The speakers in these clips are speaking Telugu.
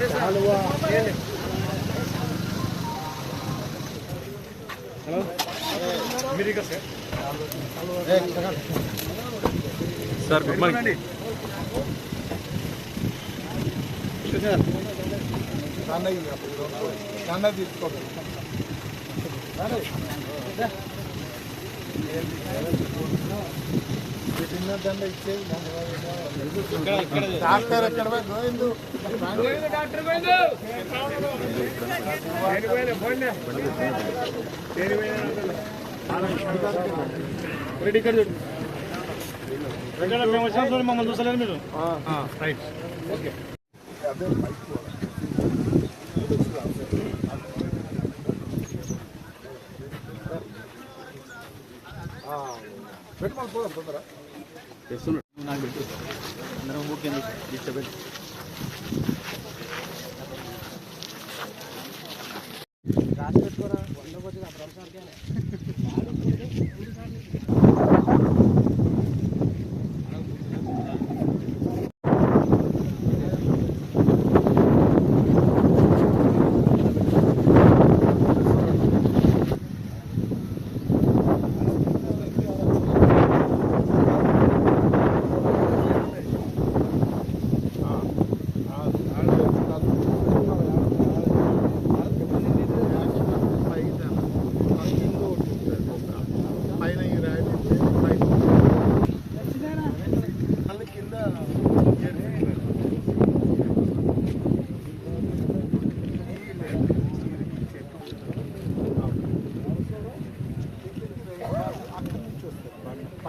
हलवा हेलो मेरी का सर सर गुड मॉर्निंग सुजन कान्हा कान्हा दीप को। अरे డాక్టర్ ఎక్కడ గోవిందు. మేము వచ్చిన మమ్మల్ని చూసలేదు మీరు రైట్ పెట్టుకోవాలి పోదాం తొందర. పైన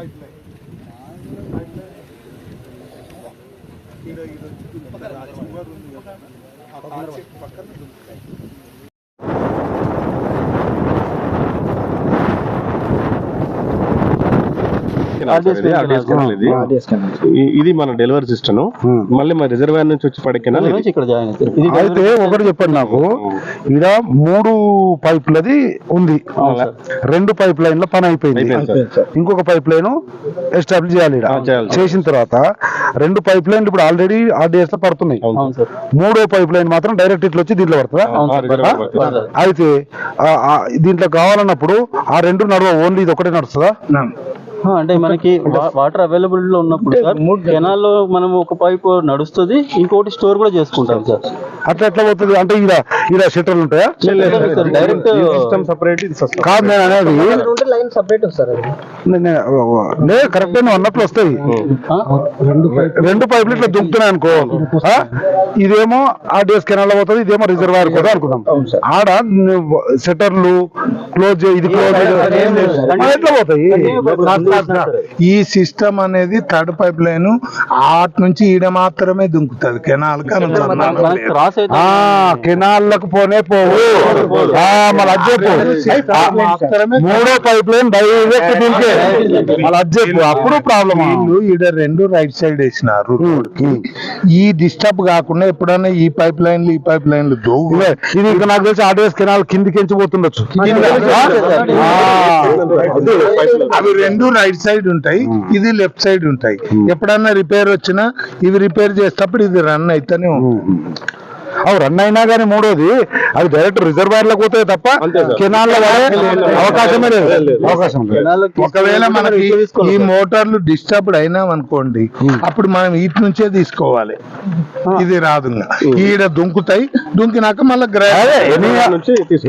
పైప్ లైన్ పైప్ లైన్ ఈడ ఈడ ఆ చివరి ఉంది కదా ఆ తాడు చెట్టు పక్కన దుంకుతాయి ఇ- ఇది. మన డెలివరీ సిస్టమ్. మళ్ళీ మన రిజర్వాయర్ నుంచి వచ్చి పడకెనాల్ ఇది. ఇక్కడ జాయిన్ అవుతారు ఇది అయితే ఒకటి చెప్పండి నాకు. ఈడ మూడు పైపులది ఉంది. రెండు పైప్ లైన్ల పని అయిపోయింది. ఇంకొక పైప్ లైన్ ఎస్టాబ్లిష్ చేయాలి. చేసిన తర్వాత రెండు పైప్ లైన్లు ఇప్పుడు ఆల్రెడీ ఆర్డీఎస్లో పడుతున్నాయి. అవును అవును సార్. మూడో పైప్ లైన్ మాత్రం డైరెక్ట్ ఇట్లా వచ్చి దీంట్లో పడుతుందా. అయితే ఆ, ఆ, దీంట్లో కావాలన్నప్పుడు ఆ రెండు నడవ ఓన్లీ ఇది ఒకటే నడుస్తుందా. అంటే మనకి వా- వాటర్ అవైలబిలిటీ లో ఉన్నప్పుడు సార్ కెనాల్లో మనం ఒక పైప్ నడుస్తుంది ఇంకోటి స్టోర్ కూడా చేసుకుంటాం సార్. అట్లా ఎట్లా పోతుంది? అంటే ఈడ షట్టర్లు ఉంటాయా? సార్ డైరెక్ట్ సిస్టమ్ సపరేట్ కాదు నేను అనేది లైన్ సపరేట్ వస్తారు కరెక్ట్ నువ్వు అన్నట్లు వస్తాయి. రెండు పైపులు. ఇట్లా దుంకుతున్నాయి అనుకో. ఆ? ఇదేమో ఆర్డిఎస్ కెనాల్ పోతుంది ఇదేమో రిజర్వాయర్ కూడా అనుకుందాం. ఆడ సెటర్లు క్లోజ్ ఇది క్లోజ్ ఎట్లా పోతాయి? ఈ సిస్టమ్ అనేది థర్డ్ పైప్ లైన్ ఆట్ నుంచి ఈడ మాత్రమే దుంకుతుంది కెనాల్ కెనాల్లకు పోనే పోవు మళ్ళీ మూడో పైప్ లైన్ డైరెక్ట్ మళ్ళీ అప్పుడు ప్రాబ్లమ్ వీళ్ళు ఈడ రెండు రైట్ సైడ్ వేసినారు ఈ డిస్టర్బ్ కాకుండా ఎప్పుడైనా ఈ పైప్ లైన్లు ఈ పైప్ లైన్లు దోగు ఇది ఇంకా నాకు తెలిసి ఆర్డిఎస్ కెనాల్ కిందికి ఎంచి పోతుండొచ్చు ఆ, అవి రెండు రైట్ సైడ్ ఉంటాయి ఇది లెఫ్ట్ సైడ్ ఉంటాయి. ఎప్పుడన్నా రిపేర్ వచ్చినా ఇవి రిపేర్ చేసేటప్పుడు ఇది రన్ అయితేనే ఉంటుంది. అవి రన్ అయినా కానీ మూడోది. అది డైరెక్ట్ రిజర్వాయర్లకు పోతాయి తప్ప కెనాల్ అవకాశమే లేదు. అవకాశం ఒకవేళ మనకి ఈ. మోటార్లు డిస్టర్బ్డ్ అయినాం అనుకోండి అప్పుడు మనం ఇటు నుంచే తీసుకోవాలి. ఇది రాదు. ఈడ దుంకుతాయి దుంకినాక మళ్ళీ ఎనియా.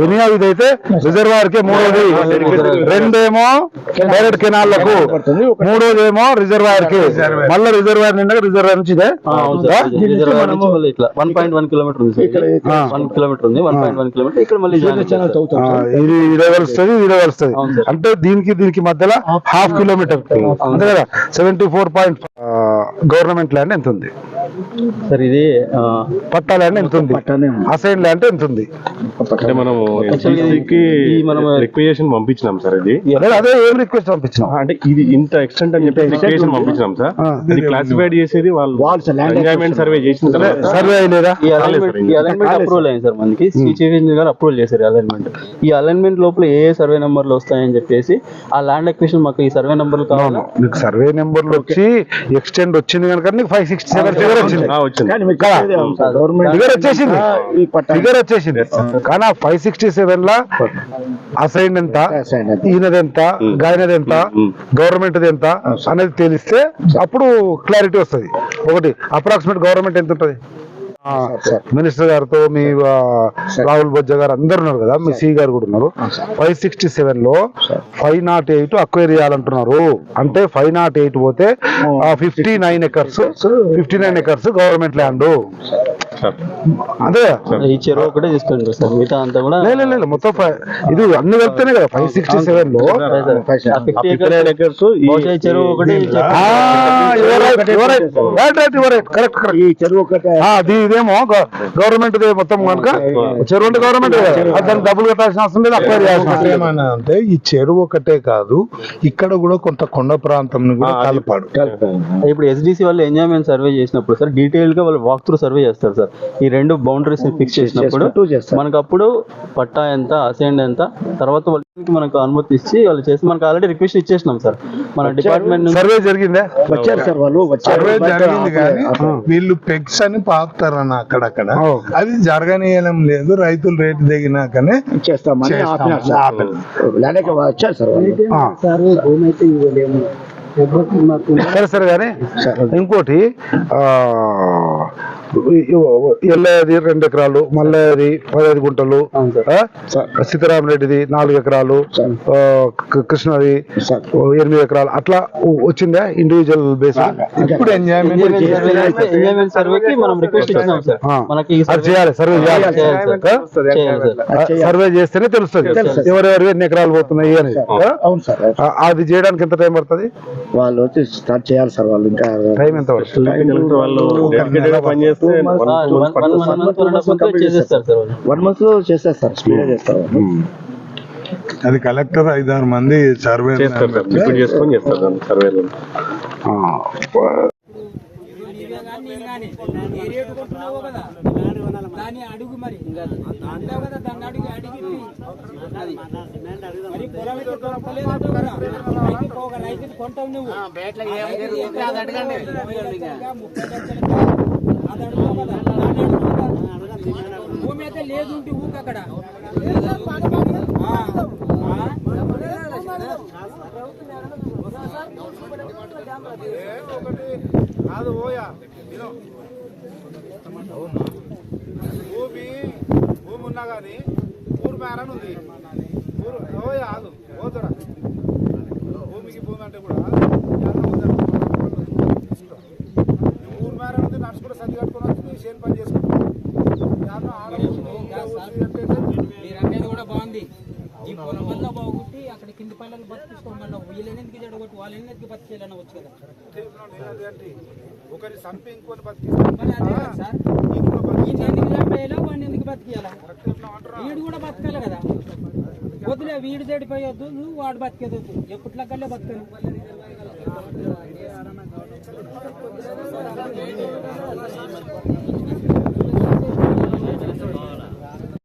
ఎనియా ఇదైతే రిజర్వాయర్ కే మూడోది. రెండేమో డైరెక్ట్ కెనాల్లకు మూడోదేమో రిజర్వాయర్కి మళ్ళీ రిజర్వాయర్ నిండా రిజర్వాయర్ నుంచి ఇదే? ఇది వన్ పాయింట్ వన్ కిలోమీటర్ ఉంది సార్. వన్ కిలోమీటర్ ఉంది వన్ పాయింట్ వన్ కిలోమీటర్. ఇక్కడ మళ్ళీ ఇది ఇదే కలుస్తుంది అవును సార్. అంటే దీనికి దీనికి మధ్యలో హాఫ్ కిలోమీటర్. అంతే కదా? Seventy four point government land ఎంత ఉంది? సార్ ఇది ఆ, పట్టా ల్యాండ్ ఎంత ఉంది? అసైన్ ల్యాండ్ ఎంత ఉంది? అంటే రిక్వెజేషన్ పంపించినాం సార్ ఇది. అదే ఏం రిక్వెస్ట్ పంపించినాం? అంటే ఇది ఇంత ఎక్స్టెంట్ అని చెప్పి రిక్వెజేషన్ పంపించినాం సార్. ఇది క్లాసిఫైడ్ చేసేది వాళ్ళు ఎంజాయ్మెంట్ సర్వే చేసిన తర్వాత సర్వే లేదా అప్రూవల్ అయింది సార్ మనకి. చీఫ్ ఇంజనీర్ గారు అప్రూవల్ చేశారు అలైన్మెంట్ ఈ అలైన్మెంట్ లోపల ఏ ఏ సర్వే నెంబర్లు వస్తాయని చెప్పేసి ఆ ల్యాండ్ అక్విజిషన్ మాకు ఈ సర్వే నెంబర్లు కావాలి? నీకు సర్వే నెంబర్లు వచ్చి ఎక్స్టెండ్ వచ్చింది కనుక నీకు ఫైవ్ సిక్స్టీ సెవెన్ ఫిగర్ వచ్చింది. ఫిగర్ వచ్చేసింది. ఫిగర్ వచ్చేసింది. కానీ ఆ ఫైవ్ సిక్స్టీ సెవెన్ లా అసైన్ ఎంత? ఈయనది ఎంత? గాయనది ఎంత? గవర్నమెంట్ ఎంత? అనేది తెలిస్తే అప్పుడు క్లారిటీ వస్తుంది. ఒకటి అప్రాక్సిమేట్ గవర్నమెంట్ ఎంత ఉంటుంది? మినిస్టర్ గారితో మీ రాహుల్ బొజ్జ గారు అందరు ఉన్నారు కదా మీ సి గారు కూడా ఉన్నారు. ఫైవ్ సిక్స్టీ సెవెన్లో ఫైవ్ నాట్ ఎయిట్ అక్వైర్ చేయాలంటున్నారు. అంటే ఫైవ్ నాట్ ఎయిట్ పోతే fifty nine acres fifty nine acres government land sir. అదే. ఈ చెరువు ఒకటే తీసుకోండి సార్. మిగతా అంతా కూడా లే, లే, లే, లే, మొత్తం ఇది అన్ని కలిపితేనే కదా ఫైవ్ సిక్స్టీ సెవెన్లో? చెరువు ఒకటి. ఈ చెరువు. ఒకటే ఆ, అది ఇదేమో గవర్నమెంట్ మొత్తం కనుక. చెరువు అంటే గవర్నమెంట్ దానికి డబ్బులు కట్టాల్సిన అవసరం లేదు అక్వైర్ చేయాల్సిన లేదు. అంటే ఈ చెరువు ఒకటే కాదు ఇక్కడ కూడా కొంత కొండ ప్రాంతం కూడా కలపాడు. ఇప్పుడు ఎస్డిసి వాళ్ళు ఎంజాయ్మెంట్ సర్వే చేసినప్పుడు సార్ డీటెయిల్గా వాళ్ళు వాక్ త్రూ సర్వే చేస్తారు సార్. ఈ రెండు బౌండరీస్ ఫిక్స్ చేసినప్పుడు. మనకు అప్పుడు పట్టా ఎంత అసైన్ ఎంత తర్వాత వాళ్ళకి మనకు అనుమతి ఇచ్చి వాళ్ళు చేసి మనకు ఆల్రెడీ రిక్వెస్ట్ ఇచ్చేసినాం సార్ మన డిపార్ట్మెంట్ సర్వే జరిగిందే వచ్చారు సార్ వాళ్ళు వచ్చారు సర్వే జరిగింది కానీ వీళ్ళు పెగ్స్ అని పాపుతారన్న అక్కడక్కడ ఓ. అది జరగనీయడం లేదు రైతులు రేటు దిగినాకనే చేస్తామని సార్ వచ్చారు భూమి అయితే ఇవ్వలేము సరే సరే కానీ ఇంకోటి ఆ, ఎల్లది రెండు ఎకరాలు మల్లది పదహైదు గుంటలు సీతారామరెడ్డిది నాలుగు ఎకరాలు కృష్ణది ఎనిమిది ఎకరాలు. అట్లా వచ్చిందా ఇండివిజువల్ బేస్ ఇప్పుడు అది చేయాలి సర్వే చేయాలి. చేయాలి సార్. చేయాలి సార్. సర్వే చేస్తేనే తెలుస్తుంది. ఎవరెవరు ఎన్ని ఎకరాలు పోతున్నాయి అని. అది చేయడానికి ఎంత టైం పడుతుంది? వాళ్ళు వచ్చి స్టార్ట్ చేయాలి సార్ వాళ్ళు ఇంకా టైం ఎంత పడుతుంది? వాళ్ళు వన్- మంత్ చేసేస్తారు స్పీడ్ చేస్తారు. అది కలెక్టర్ ఐదారు మంది సర్వే చేసుకొని చేస్తారు ఏ రేటు కొంటున్నావో కదా దాన్ని అడుగు మరి అంటావు కదా దాన్ని అడిగి అడిగి అది మరి రైతు పోగా రైతు కొంటావు నువ్వు ముప్పై అది అడుగుతావు కదా దాన్ని అడుగు కదా. భూమి అయితే లేదు ఉంటే ఊక అక్కడ ఆ, కాదు ఓయా భూమి భూమి ఉన్నా కానీ ఊరు మేరని ఉంది ఊరు ఓయా ఆదు పోతురా భూమికి భూమి అంటే కూడా బాగుంది. ఈ పొలం వల్ల బాగుంటే అక్కడ కింది పల్లెలు బతికించుకోమన్నా వీళ్ళనేందుకు జడగొట్టి వాళ్ళనేందుకు బతికేయాలని వచ్చు కదా. ఒకరి సంపి ఇంకోని బతికిస్తాం. సార్. వీడు కూడా బతకాలి కదా. వదిలే వీడు చెడిపోయొద్దు నువ్వు వాడు బతికేదొద్దు ఎప్పట్లకల్లే బతకను? Thank